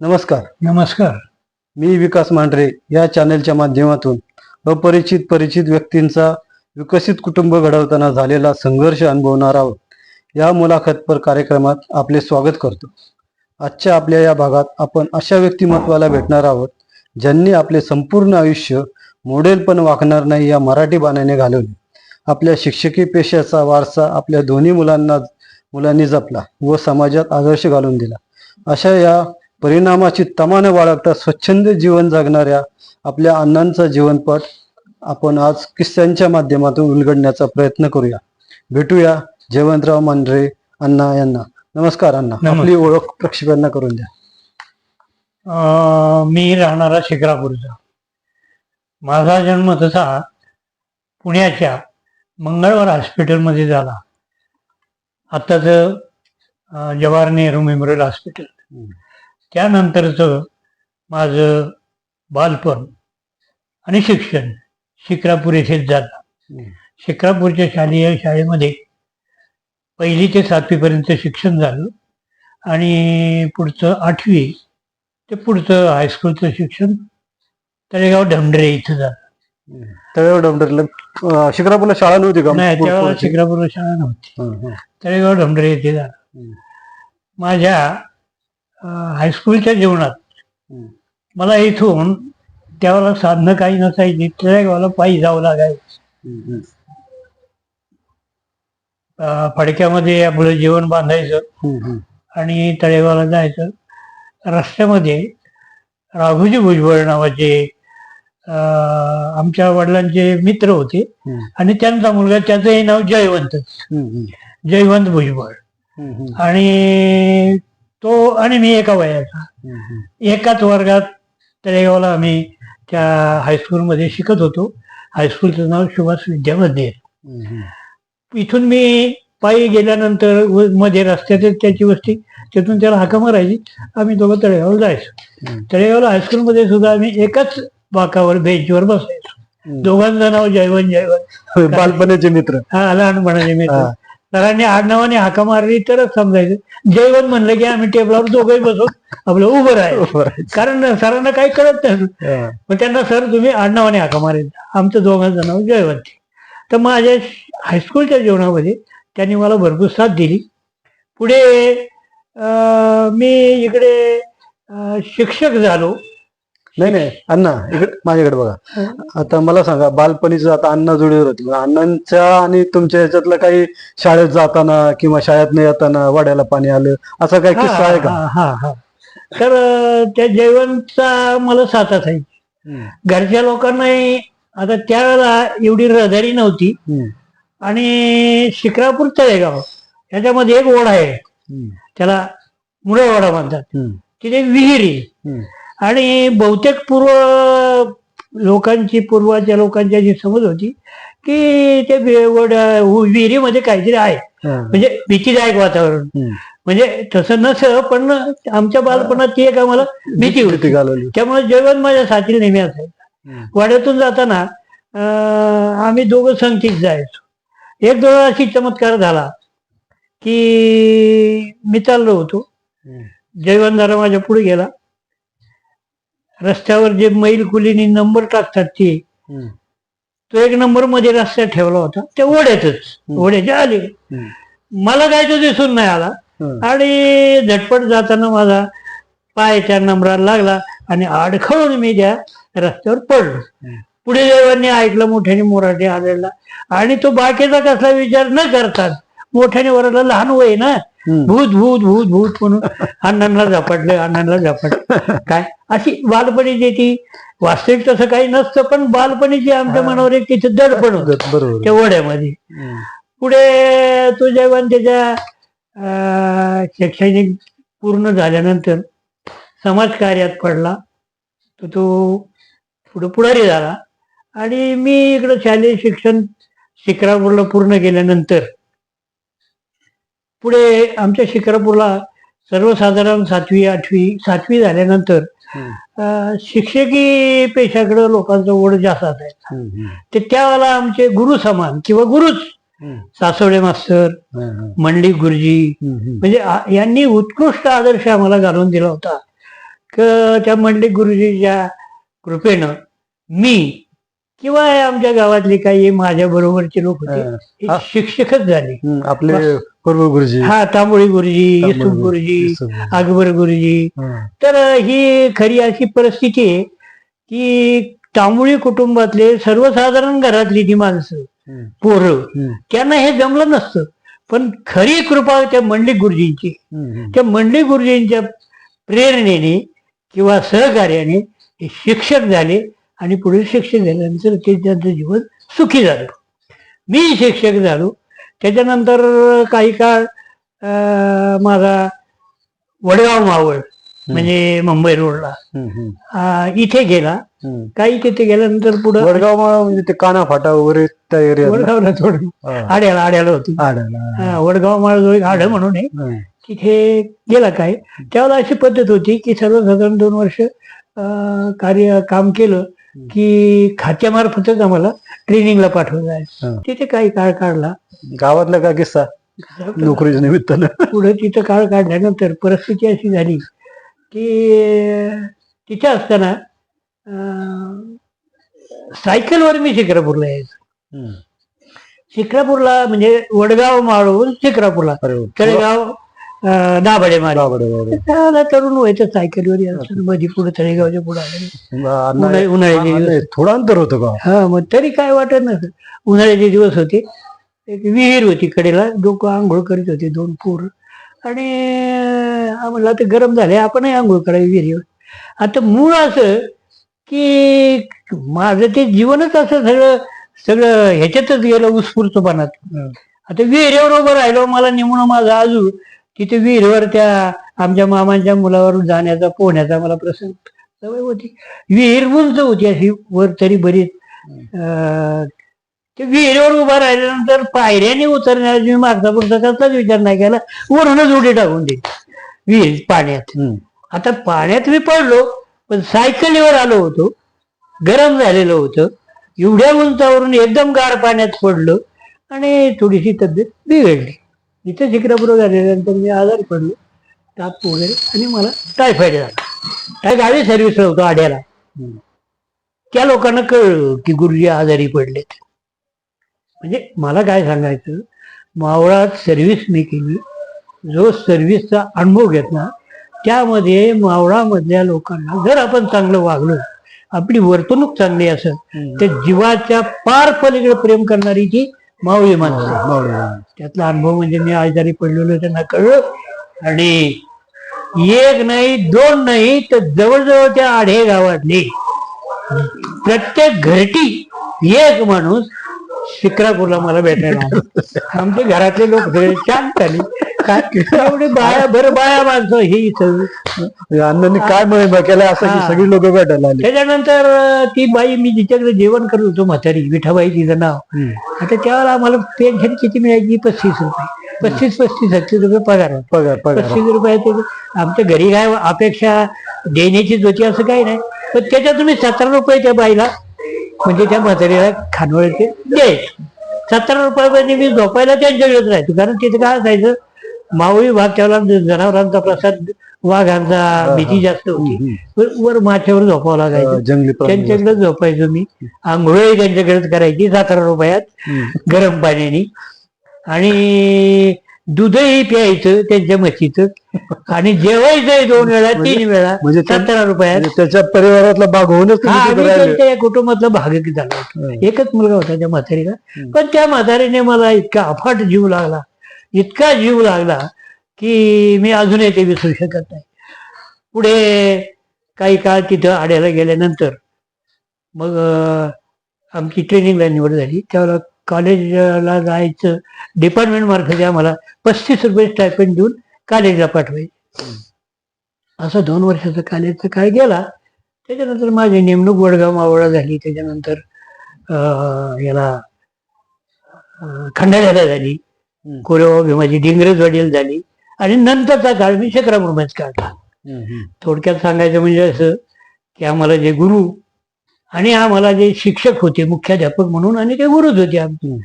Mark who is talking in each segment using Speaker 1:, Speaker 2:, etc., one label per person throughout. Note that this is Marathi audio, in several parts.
Speaker 1: नमस्कार.
Speaker 2: नमस्कार.
Speaker 1: मी विकास मांढरे या चॅनेलच्या माध्यमातून अपरिचित परिचित व्यक्तींचा विकसित कुटुंब घडवताना झालेला संघर्ष अनुभवणार आहोत. या मुलाखतपर कार्यक्रमात आपले स्वागत करतो. आजच्या आपल्या या भागात आपण अशा व्यक्तिमत्वाला भेटणार आहोत ज्यांनी आपले संपूर्ण आयुष्य मॉडेल पण वाकणार नाही या मराठी बाण्याने घालवले. आपल्या शिक्षकी पेशाचा वारसा आपल्या दोन्ही मुलांना मुलांनी जपला व समाजात आदर्श घालून दिला. अशा या परिणामाची तमानं बाळगता स्वच्छंद जीवन जगणाऱ्या आपल्या अण्णांचा जीवनपट आपण आज किस्स्यांच्या माध्यमातून उलगडण्याचा प्रयत्न करूया. भेटूया जयवंतराव मांढरे अण्णा यांना. नमस्कार अण्णा. आपली ओळख प्रेक्षकांना करून द्या.
Speaker 2: मी राहणारा शिक्रापूरचा माझा जन्म तसा पुण्याच्या मंगळवार हॉस्पिटलमध्ये झाला. आत्ताच जवाहर नेहरू मेमोरियल हॉस्पिटल. त्यानंतरचं माझं बालपण आणि शिक्षण शिक्रापूर येथेच झालं. शिक्रापूरच्या शालेय शाळेमध्ये पहिली ते सातवीपर्यंत शिक्षण झालं आणि पुढचं आठवी ते पुढचं हायस्कूलचं शिक्षण तळेगाव ढमढरे इथं झालं
Speaker 1: तळेगाव डमडरला अं, शिक्रापूरला शाळा नव्हती का
Speaker 2: नाही त्यावेळेला? शिक्रापूरला शाळा नव्हती. तळेगाव ढमढरे इथे झालं. माझ्या हायस्कूलच्या जीवनात. मला इथून त्यावेळेला साधनं काही नसायची तळेगावला पायी जावं लागायचं फडक्यामध्ये आपलं जेवण बांधायचं. आणि तळेगावला जायचं रस्त्यामध्ये राघोजी भुजबळ नावाचे आमच्या वडिलांचे मित्र होते. आणि त्यांचा मुलगा त्याचंही नाव जयवंत. जयवंत भुजबळ. आणि तो आणि मी एका वयाचा. एकाच वर्गात तळेगावला आम्ही त्या हायस्कूलमध्ये शिकत होतो हायस्कूलचं नाव सुभाष विद्या मंदिर. इथून मी पायी गेल्यानंतरमध्ये रस्त्यातच त्याची वस्ती तिथून त्याला हाका मारायची आम्ही दोघं तळेगावला जायचो. तळेगावला हायस्कूलमध्ये सुद्धा आम्ही एकाच बाकावर बेंचवर बसायचो. दोघांचं नाव जयवंत जयवंत
Speaker 1: बालपणाचे मित्र
Speaker 2: हा लहानपणाचे मित्र. सरांनी आडनावाने हाका मारली तरच समजायचं. जयवंत म्हणलं की आम्ही टेबलावर दोघंही बसून आपलं उभं राहायचं. कारण सरांना काही कळत नाही. मग त्यांना सर तुम्ही आडनावाने हाका मारायचं आमचं दोघांचं नाव जयवंत. तर माझ्या हायस्कूलच्या जीवनामध्ये त्यांनी मला भरपूर साथ दिली. पुढे मी इकडे शिक्षक झालो.
Speaker 1: नाही नाही अण्णा इकडे माझ्याकडे बघा आता मला सांगा बालपणीचं आता अण्णा जोडीवर होती अण्णांच्या आणि तुमच्या ह्याच्यातलं काही शाळेत जाताना किंवा शाळेत नाही येताना वाड्याला पाणी आलं असा काही किस्सा आहे का
Speaker 2: हा हा हा तर त्या जयवंतचा मला साथ असायची
Speaker 1: हम्म.
Speaker 2: घरच्या लोकांनाही आता त्यावेळेला एवढी रहदारी नव्हती. आणि शिक्रापूर तळेगाव याच्यामध्ये एक ओढा आहे. त्याला मुळे ओढा म्हणतात. तिथे विहिरी. आणि बहुतेक पूर्व लोकांची पूर्वाच्या लोकांची जी समज होती की ते विहिरीमध्ये काहीतरी आहे. म्हणजे भीतीदायक वातावरण. म्हणजे तसं नसं पण आमच्या बालपणात ती एक आम्हाला भीती होती.
Speaker 1: घालवली.
Speaker 2: त्यामुळे जेवण माझ्या साथीला नेहमी असायचं. वाड्यातून जाताना आम्ही दोघं संगतीत जायचो. एक दोन अशी चमत्कार झाला की मी चाललो होतो.
Speaker 1: हम्म.
Speaker 2: जयवंत जरा माझ्या पुढे गेला. रस्त्यावर जे मैल कुलीनी नंबर टाकतात ते. तो एक नंबरमध्ये रस्त्यात ठेवला होता त्या ओढ्यातच. ओढ्याच्या आले. मला काय तो दिसून नाही आला. आणि झटपट जाताना माझा पाय त्या नंबराला लागला आणि अडखळून मी त्या रस्त्यावर पडलो पुढे देवांनी ऐकलं मोठ्याने मोराठे आलेला आणि तो बाकीचा कसला विचार न करता मोठ्याने वरला लहान वय ना. भूत भूत भूत भूत म्हणून अण्णांना झपाटलं अण्णांना झपाटलं. काय? अशी बालपणीची ती वास्तविक तसं काही नसतं पण बालपणीची आमच्या मनावर एक तिथे दडपण होतं.
Speaker 1: बरोबर
Speaker 2: त्या ओढ्यामध्ये. पुढे तो जेव्हा त्याच्या शैक्षणिक पूर्ण झाल्यानंतर समाजकार्यात पडला. तर तो पुढे पुढारी झाला. आणि मी इकडं शालेय शिक्षण शिक्रापूरला पूर्ण केल्यानंतर पुढे आमच्या शिक्रापूरला सर्वसाधारण सातवी आठवी सातवी झाल्यानंतर शिक्षकी पेशाकडे लोकांचा ओढ जास्त असायचा. ते त्यावेळेला आमचे गुरु समान किंवा गुरुच. सासवडे मास्तर. मंडलिक गुरुजी. म्हणजे यांनी उत्कृष्ट आदर्श आम्हाला घालून दिला होता क- त्या मंडलिक गुरुजीच्या कृपेनं मी किंवा आमच्या गावातले काही माझ्या बरोबरचे लोक होते
Speaker 1: हा.
Speaker 2: हे
Speaker 1: हा.
Speaker 2: शिक्षकच झाले.
Speaker 1: आपले पूर्व गुरुजी.
Speaker 2: हा तांबोळी गुरुजी
Speaker 1: तांबोळी
Speaker 2: युसुफ गुरुजी. अकबर गुरुजी.
Speaker 1: हा.
Speaker 2: तर ही खरी अशी परिस्थिती आहे की तांबोळी कुटुंबातले सर्वसाधारण घरातली ती माणसं पोरं
Speaker 1: हम्म,
Speaker 2: त्यांना हे जमलं नसतं. पण खरी कृपा त्या मंडलिक गुरुजींची. त्या मंडलिक गुरुजींच्या प्रेरणेने किंवा सहकार्याने ते शिक्षक झाले. आणि पुढे शिक्षक झाल्यानंतर ते त्यांचं जीवन सुखी झालं. मी शिक्षक झालो. त्याच्यानंतर काही काळ माझा वडगाव मावळ म्हणजे मुंबई रोडला इथे गेला. काही तिथे गेल्यानंतर पुढं
Speaker 1: वडगाव माळा म्हणजे ते काना फाटा वगैरे त्या एरिया
Speaker 2: वडगावला थोडं आड्याला आड्याला होती. वडगाव माळ जो एक आड म्हणून आहे. तिथे गेला काय. त्यावेळेला अशी पद्धत होती की सर्वसाधारण दोन वर्ष कार्य काम केलं. की खात्यामार्फतच आम्हाला ट्रेनिंगला पाठवलं जायचं. तिथे काही काळ काढला.
Speaker 1: गावातला का किस्सा? नोकरीच्या निमित्तानं.
Speaker 2: पुढे तिथं काळ काढल्यानंतर परिस्थिती अशी झाली की तिथे असताना सायकलवर मी शिक्रापूरला यायचो. शिक्रापूरला म्हणजे वडगाव माळून शिक्रापूरला. तळेगाव अं, दाभाडे मारे. त्याला तरुण व्हायचं सायकलवर यायचं. मध्ये पुढे तळेगावच्या पुढे आले. उन्हाळ्याचे
Speaker 1: थोडं अंतर होतं का?
Speaker 2: हा मग तरी काय वाटत नसतं उन्हाळ्याचे दिवस होते. एक विहीर होती कडेला. लोक आंघोळ करीत होते दोन पोर. आणि म्हणलं आता गरम झाले आपणही आंघोळ करावी विहिरीवर. आता मूळ असं की माझं ते जीवनच असं सगळं सगळं ह्याच्यातच गेलं उत्स्फूर्तपणात. आता विहिरीवर उभं राहिलो मला निमून माझा आजू तिथे विहिरीवर त्या आमच्या मामांच्या मुलावर जाण्याचा पोहण्याचा मला प्रसंग सवय होती. विहीर उंच होती अशी वर तरी बरीच. ते विहिरीवर उभा राहिल्यानंतर पायऱ्याने उतरण्याचा मी मागचा पुढचा कसलाच विचार नाही केला. वरूनच उडी टाकून दिली. विहीर पाण्यात. आता पाण्यात मी पडलो पण सायकलीवर आलो होतो. गरम झालेलं होतं. एवढ्या उंचावरून एकदम गार पाण्यात पडलो आणि थोडीशी तब्येत बिघडली. इथं शिक्रापूर झाल्यानंतर मी आजारी पडलो ताप वगैरे आणि मला टायफॉइड झाला. त्या गावी सर्व्हिसला होतो आड्याला. त्या लोकांना कळलं की गुरुजी आजारी पडलेत. म्हणजे मला काय सांगायचं मावळात सर्व्हिस मी केली. जो सर्व्हिसचा अनुभव घेतला त्यामध्ये मावळामधल्या लोकांना जर आपण चांगलं वागलो आपली वर्तणूक चांगली असेल तर जीवाच्या पार पलीकडे प्रेम करणारी ती मावळी माणसं आहे. त्यातला अनुभव म्हणजे मी आजारी पडलेलो त्यांना कळलं आणि एक नाही दोन नाही तर जवळजवळ त्या आढे गावातले प्रत्येक घरटी एक माणूस शिक्रापूरला मला भेटायला आला. आमचे घरातले लोक सगळे शांत झाले काय? एवढे बाया बरं बाया माणसं ही सगळी
Speaker 1: अण्णांनी काय महिमा केला? असं की. सगळी लोक भेटायला आली
Speaker 2: त्याच्यानंतर ती बाई मी जिच्याकडे जेवण करत होतो म्हातारी विठाबाई तिचं नाव. आता त्यावेळेला आम्हाला पेन्शन किती मिळायची? पस्तीस रुपये. पस्तीस पस्तीस छत्तीस रुपये पगार होता.
Speaker 1: पगार पगार.
Speaker 2: पस्तीस रुपयाचे आमच्या घरी काय अपेक्षा देण्याचीच होती असं काही नाही. पण त्याच्यात तुम्ही सतरा रुपये त्या बाईला म्हणजे त्या म्हातारीला खानवळचे द्यायचे सतरा रुपयामध्ये मी झोपायला त्यांच्याकडेच राहायचो. कारण तिथे काय असायचं? मावळी भाग त्याला जनावरांचा प्रसाद वाघांचा भीती जास्त होती. वर- वर माथ्यावर झोपावं लागायचं.
Speaker 1: जंगली.
Speaker 2: त्यांच्याकडे झोपायचो मी. आंघोळही त्यांच्याकडेच करायची सतरा रुपयात. गरम पाण्याने. आणि दूधही प्यायचं त्यांच्या म्हशीचं. आणि जेवायचं दोन वेळा तीन वेळा
Speaker 1: म्हणजे त्या-
Speaker 2: सतरा रुपयात.
Speaker 1: म्हणजे त्याच्या परिवारातला भाग होऊनच तुम्ही
Speaker 2: हा
Speaker 1: तिथे
Speaker 2: आम्ही
Speaker 1: राहिले.
Speaker 2: त्यांच्या या कुटुंबातला भाग झाला. एकच मुलगा होता त्या म्हातारीला. पण त्या म्हातारीने मला इतका अफाट जीव लागला. इतका जीव लागला की मी अजूनही ते विसरू शकत नाही पुढे काही काळ तिथं आड्याला गेल्यानंतर मग आमची ट्रेनिंगला निवड झाली. त्यावेळेला कॉलेजला जायचं डिपार्टमेंट मार्फत आम्हाला पस्तीस रुपये स्टायपेंड देऊन कॉलेजला पाठवायचे. असं दोन वर्षाचा कॉलेजचा काळ गेला. त्याच्यानंतर माझी नेमणूक वडगाव मावळा झाली. त्याच्यानंतर याला खंडाळ्याला झाली.
Speaker 1: हम्म.
Speaker 2: कोरेगाव भीमाची डिंगरेजवाडीला झाली. आणि नंतरचा काळ मी शेखरामुळेच काढला. थोडक्यात सांगायचं म्हणजे असं की आम्हाला जे गुरु आणि आम्हाला जे शिक्षक होते मुख्याध्यापक म्हणून आणि ते गुरुच होते आमचे.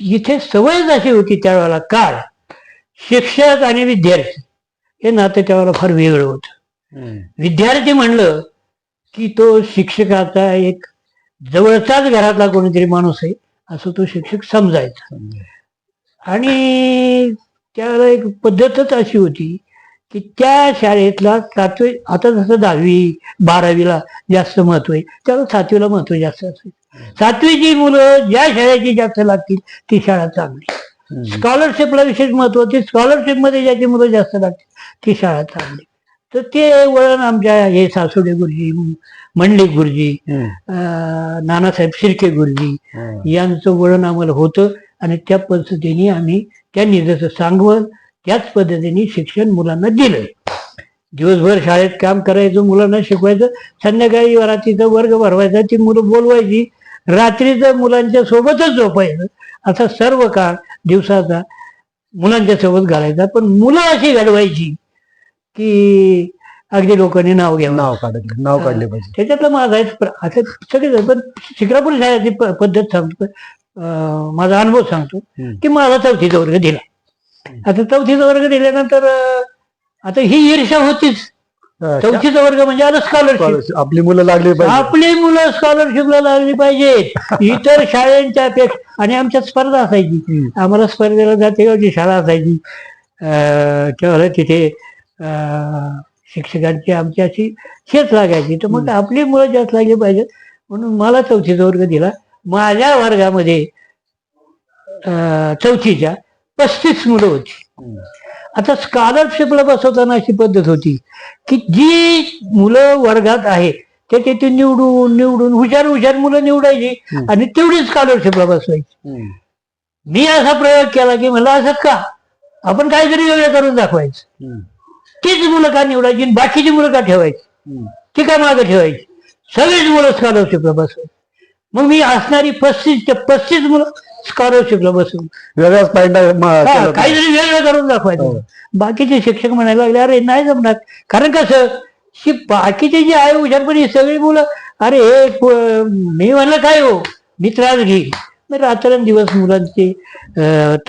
Speaker 2: इथे सवयच अशी होती त्यावेळेला काळ शिक्षक आणि विद्यार्थी हे नातं त्यावेळेला फार वेगळं होतं. विद्यार्थी म्हणलं की तो शिक्षकाचा एक जवळचाच घरातला कोणीतरी माणूस आहे असं तो शिक्षक समजायचा. आणि त्याला एक पद्धतच अशी होती की त्या शाळेतला सातवी आता जसं दहावी बारावीला जास्त महत्त्व आहे त्याला सातवीला महत्त्व जास्त असेल. सातवीची मुलं ज्या शाळेची जास्त लागतील ती शाळा चांगली. स्कॉलरशिपला विशेष महत्त्व ती स्कॉलरशिपमध्ये ज्याची मुलं जास्त लागतील ती शाळा चांगली. तर ते वळण आमच्या हे सासुडे गुरुजी मंडलिक गुरुजी नानासाहेब शिर्के गुरुजी यांचं वळण आम्हाला होतं. आणि त्या पद्धतीने आम्ही त्यांनी जसं सांगवलं त्याच पद्धतीने शिक्षण मुलांना दिलं दिवसभर शाळेत काम करायचं मुलांना शिकवायचं संध्याकाळी रात्रीचा वर्ग भरवायचा ती मुलं बोलवायची रात्रीचं मुलांच्या सोबतच झोपायचं असा सर्व काळ दिवसाचा मुलांच्या सोबत घालायचा. पण मुलं अशी घडवायची की अगदी लोकांनी नाव घ्यावं.
Speaker 1: नाव काढले नाव काढले पाहिजे.
Speaker 2: त्याच्यातलं माझा आता सगळे पण शिक्रापूर शाळेची पद्धत सांगतो. माझा अनुभव सांगतो. की माझा चौथीचा वर्ग दिला. आता चौथीचा वर्ग दिल्यानंतर आता ही ईर्षा होतीच. चौथीचा वर्ग म्हणजे आता स्कॉलरशिप.
Speaker 1: आपली मुलं लागली पाहिजे.
Speaker 2: आपली मुलं स्कॉलरशिपला लागली पाहिजेत. इतर शाळांच्या अपेक्षा आणि आमच्यात स्पर्धा असायची. आम्हाला स्पर्धेला जातेगावची शाळा असायची. तेव्हा तिथे शिक्षकांची आमची अशी शेत लागायची. तर मग आपली मुलं जास्त लागली पाहिजेत. म्हणून मला चौथीचा वर्ग दिला. माझ्या वर्गामध्ये चौथीच्या पस्तीस मुलं होती. आता स्कॉलरशिपला बसवताना अशी पद्धत होती की जी मुलं वर्गात आहेत त्याचे ते निवडून निवडून हुशार हुशार मुलं निवडायची. आणि तेवढी स्कॉलरशिपला बसवायची. मी असा प्रयोग केला की मला असं का आपण काहीतरी वेगळं करून दाखवायचं. तीच मुलं का निवडायची बाकीची मुलं का ठेवायची. ती का मागं ठेवायची सगळीच मुलं स्कॉलरशिपला बसवायची मग मी असणारी पस्तीस ते पस्तीस मुलं स्कॉलरशिपला बसवून
Speaker 1: वेगळाच पाहिजे.
Speaker 2: काहीतरी वेगळं करून दाखवायचं.
Speaker 1: हो.
Speaker 2: बाकीचे शिक्षक म्हणायला लागले अरे नाही जमणार. कारण कसं की बाकीचे जे आहे हुशारपणी सगळी मुलं अरे हे मी म्हणलं काय हो? मी त्रास घेईल मी रात्रंदिवस मुलांचे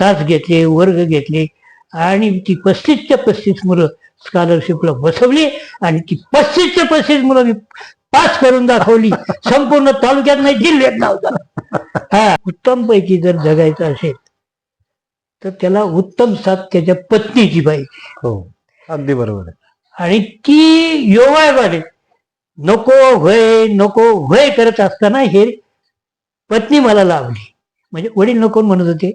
Speaker 2: तास घेतले वर्ग घेतले. आणि ती पस्तीसच्या पस्तीस मुलं स्कॉलरशिपला बसवली आणि ती पस्तीसच्या पस्तीस मुलं मी पास करून दाखवली. संपूर्ण तालुक्यात नाही जिल्ह्यात नाव झालं. हा उत्तम पैकी जर जगायचं असेल तर त्याला उत्तम साथ त्याच्या पत्नीची पाहिजे
Speaker 1: हो अगदी बरोबर आहे.
Speaker 2: आणि ती योगायोगाने नको होय नको होय करत असताना हे पत्नी मला लावली. म्हणजे वडील नको म्हणत होते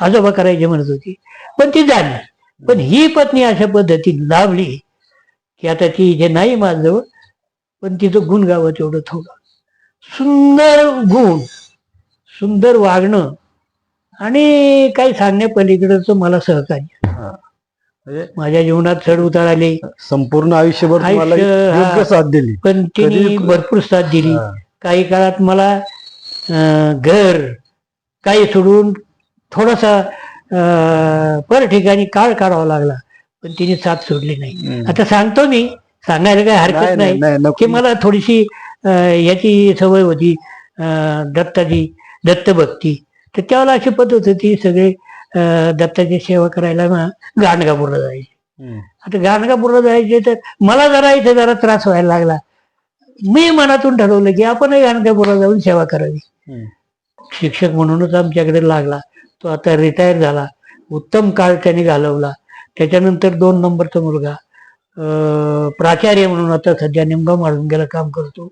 Speaker 2: आजोबा करायचे म्हणत होते पण ती झाली पण ही पत्नी अशा पद्धतीने लावली की आता ती इथे नाही माझजवळ पण तिचं गुण गावं तेवढं थोडं. सुंदर गुण सुंदर वागणं आणि काही सांगण्यापलीकडचं मला सहकार्य.
Speaker 1: म्हणजे
Speaker 2: माझ्या जीवनात चढ उतार आले.
Speaker 1: संपूर्ण आयुष्यभर
Speaker 2: आयुष्य,
Speaker 1: साथ दिली.
Speaker 2: पण तिने भरपूर साथ दिली. काही काळात मला घर काही सोडून थोडासा पर ठिकाणी काळ काढावा लागला पण तिने साथ सोडली नाही. आता सांगतो मी सांगायला काही हरकत
Speaker 1: नाही.
Speaker 2: की मला थोडीशी याची सवय होती दत्ताची दत्तभक्ती तर त्यावेळेला अशी पद्धत होती सगळे दत्ताची सेवा करायला ना गाणगापूरला जायचे. आता गाणगापूरला जायचे तर मला जरा इथे जरा त्रास व्हायला लागला मी मनातून ठरवलं की आपणही गाणगापूरला जाऊन सेवा करावी. शिक्षक म्हणूनच आमच्याकडे लागला तो आता रिटायर झाला. उत्तम काळ त्याने घालवला. त्याच्यानंतर दोन नंबरचा मुलगा प्राचार्य म्हणून आता सध्या निमगाव माळुंग्याला काम करतो.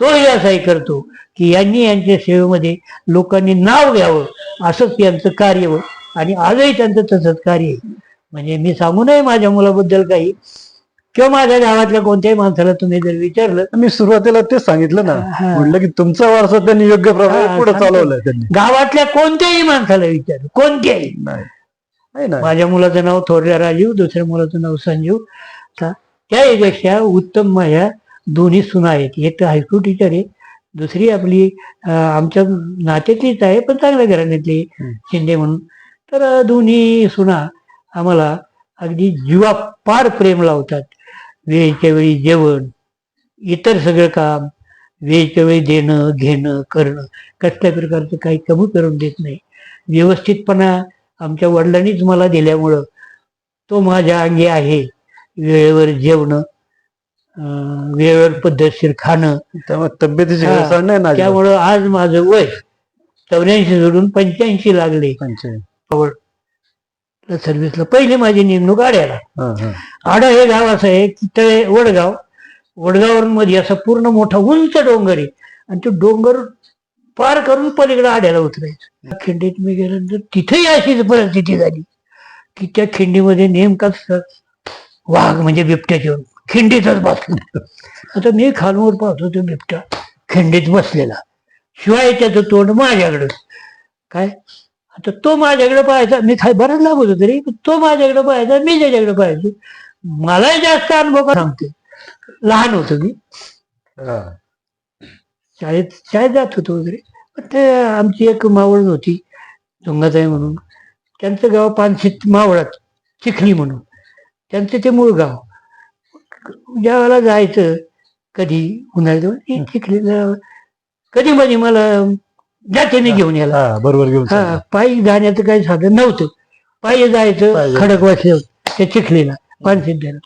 Speaker 2: तोही असाही करतो की यांनी यांच्या सेवेमध्ये लोकांनी नाव घ्यावं असंच यांचं कार्य आणि आजही त्यांचं तसंच कार्य म्हणजे मी सांगू नये माझ्या मुलाबद्दल काही किंवा माझ्या गावातल्या कोणत्याही माणसाला तुम्ही जर विचारलं
Speaker 1: मी सुरुवातीला तेच सांगितलं ना. म्हटलं की तुमचा वारसा त्यांनी योग्य
Speaker 2: हा,
Speaker 1: पुढे. चालवलाय त्यांनी.
Speaker 2: गावातल्या कोणत्याही माणसाला विचार कोणत्याही. माझ्या मुलाचं नाव थोरल्या राजीव दुसऱ्या मुलाचं नाव संजीव. त्यापेक्षा उत्तम माझ्या दोन्ही सुना आहेत. एक तर हायस्कूल टीचर आहे दुसरी आपली आमच्या नात्यातलीच आहे पण चांगल्या घराण्यातली. शिंदे म्हणून. तर दोन्ही सुना आम्हाला अगदी जीवा पार प्रेम लावतात. वेळच्या वेळी जेवण इतर सगळं काम वेळच्या वेळी देणं घेणं करणं कसल्या प्रकारचं काही कमी करून देत नाही. व्यवस्थितपणा आमच्या वडिलांनीच मला दिल्यामुळं तो माझ्या अंगी आहे. वेळेवर जेवणं वेळेवर पद्धतशीर खाणं.
Speaker 1: तब्येतीची.
Speaker 2: त्यामुळं आज माझं वय चौऱ्याऐंशी सोडून पंच्याऐंशी लागले.
Speaker 1: पंचे-
Speaker 2: सर्व्हिसला पहिली माझी नेमणूक आड्याला. आडा हे गाव असं आहे की ते वडगाव. वडगावरून मध्ये असं पूर्ण मोठा उंच डोंगर आहे. आणि तो डोंगर पार करून पलीकडे आड्याला उतरायचं. खिंडीत मी गेल्यानंतर तिथेही अशीच परिस्थिती झाली. की त्या खिंडीमध्ये नेमकाच वाघ म्हणजे बिबट्याचे खिंडीतच बसला. आता मी खालवर पाहतो तो बिबट्या खिंडीत बसलेला. शिवाय त्याचं तोंड माझ्याकडं. काय? आता तो माझ्याकडे पाहायचा मी खाय बराच लाभ होतो तरी तो माझ्याकडे पाहायचा मी त्याच्याकडे पाहायचो. मलाही जास्त अनुभव सांगते लहान होतो मी. शाळेत शाळेत जात होतो वगैरे. पण ते आमची एक मावळ होती दोंगाताई म्हणून. त्यांचं गाव पानशीत मावळात चिखली म्हणून. त्यांचं ते मूळ गाव. ज्या वेळेला जायचं कधी उन्हाळ्यात चिखलीला कधी मधी मला जाते मी घेऊन यायला.
Speaker 1: हा, बरोबर घेऊन
Speaker 2: हा
Speaker 1: चालला.
Speaker 2: पायी जाण्याचं काही साधन नव्हतं. पायी जायचं
Speaker 1: पायी
Speaker 2: खडक वाचलं त्या चिखलीला पानसिद्ध्याला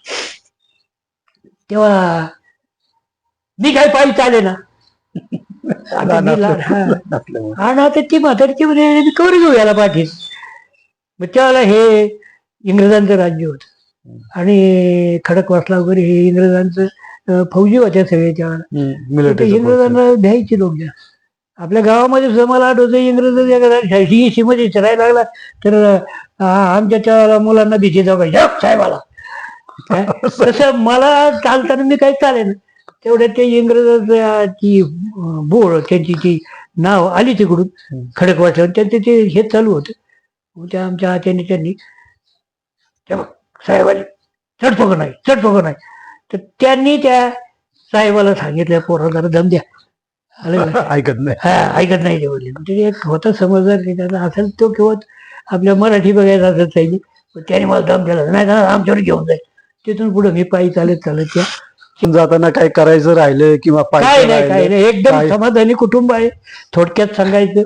Speaker 2: तेव्हा मी काय पायी चाले ना आता मी लहान- हा.
Speaker 1: आपल्यामुळे.
Speaker 2: आणि आता ती म्हातारची मी कवर घेऊ याला पाठीत मग त्यावेळेला हे इंग्रजांचं राज्य होतं. आणि खडकवासला वगैरे हे इंग्रजांचं अं, फौजी होत्या सगळे त्यावेळेला.
Speaker 1: हम्म.
Speaker 2: इंग्रजांना भ्यायची लोक जास्त. आपल्या गावामध्ये सुद्धा मला आठवतं इंग्रज शहाशी मध्ये चरायला लागला तर आमच्या त्या मुलांना भीती दाबायची साहेबाला काय? तसं मला चालताना मी काही चालेल तेवढ्या ते इंग्रजाची बोळ त्यांची ती नाव आली तिकडून. खडक वाटलं त्यांचे ते हे चालू होतं त्या आमच्या हात्याने त्यांनी "ते बघ, साहेबाला चढतो का नाही चढतो का नाही तर त्यांनी त्या साहेबाला सांगितलं पोराला जरा दम द्या?
Speaker 1: ऐकत नाही.
Speaker 2: हा ऐकत नाही ते वडील म्हणजे एक होता समजदार की त्याचा असेल तो किंवा आपल्या मराठी बघायचा असत पाहिजे पण त्याने मला दम दिला. नाही ना आमच्यावर घेऊन जाईल. तिथून पुढे मी पायी चालत चालत त्या
Speaker 1: जाताना काय करायचं राहिलं किंवा
Speaker 2: काय नाही काय नाही. एकदम समाधानी कुटुंब आहे. थोडक्यात सांगायचं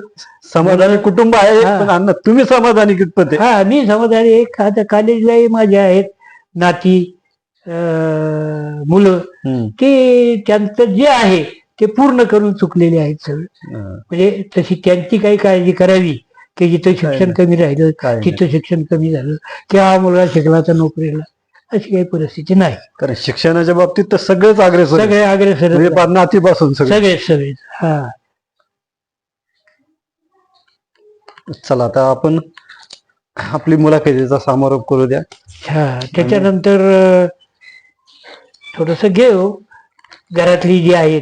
Speaker 1: समाधानी कुटुंब आहे. पण अण्णा तुम्ही समाधानी कितपत
Speaker 2: हा मी समाधानी एक आता कॉलेजलाही माझे आहेत. नाती मुलं. ते त्यांचं जे आहे ते पूर्ण करून चुकलेले आहेत सगळे. म्हणजे तशी त्यांची काही काळजी करावी की जिथं शिक्षण कमी राहिलं. तिथं शिक्षण कमी झालं की हा मुलगा शिकला तर नोकरीला अशी काही परिस्थिती नाही
Speaker 1: कारण शिक्षणाच्या बाबतीत तर सगळेच अग्रेसर.
Speaker 2: सगळे अग्रेसर
Speaker 1: म्हणजे नातीपासून सगळे
Speaker 2: सगळे हा
Speaker 1: चला आता आपण आपली मुलाखतीचा समारोप करू द्या
Speaker 2: हा त्याच्यानंतर थोडस घेऊ घरातली जी आहेत.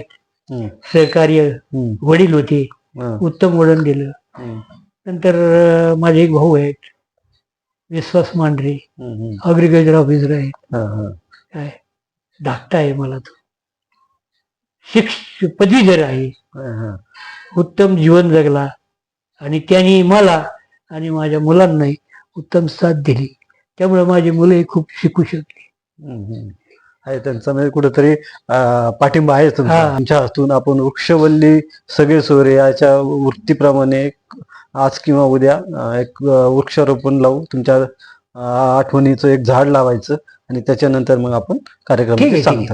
Speaker 2: सहकार्य. वडील होते. उत्तम वळण दिलं. नंतर माझे एक भाऊ आहेत विश्वास मांढरे. अग्रिकल्चर ऑफिसर आहेत. काय धाकटा आहे मला तो शिक्ष पदवीधर आहे. उत्तम जीवन जगला आणि त्यांनी मला आणि माझ्या मुलांनाही उत्तम साथ दिली त्यामुळे माझी मुलंही खूप शिकू शकली.
Speaker 1: आहे त्यांचा म्हणजे कुठेतरी पाठिंबा आहे तुमचा. तुमच्या हातून आपण वृक्षवल्ली सगळे सोरे याच्या वृत्तीप्रमाणे आज किंवा उद्या एक वृक्षारोपण लावू तुमच्या आठवणीचं एक झाड लावायचं आणि त्याच्यानंतर मग आपण
Speaker 2: आहे.
Speaker 1: सांगता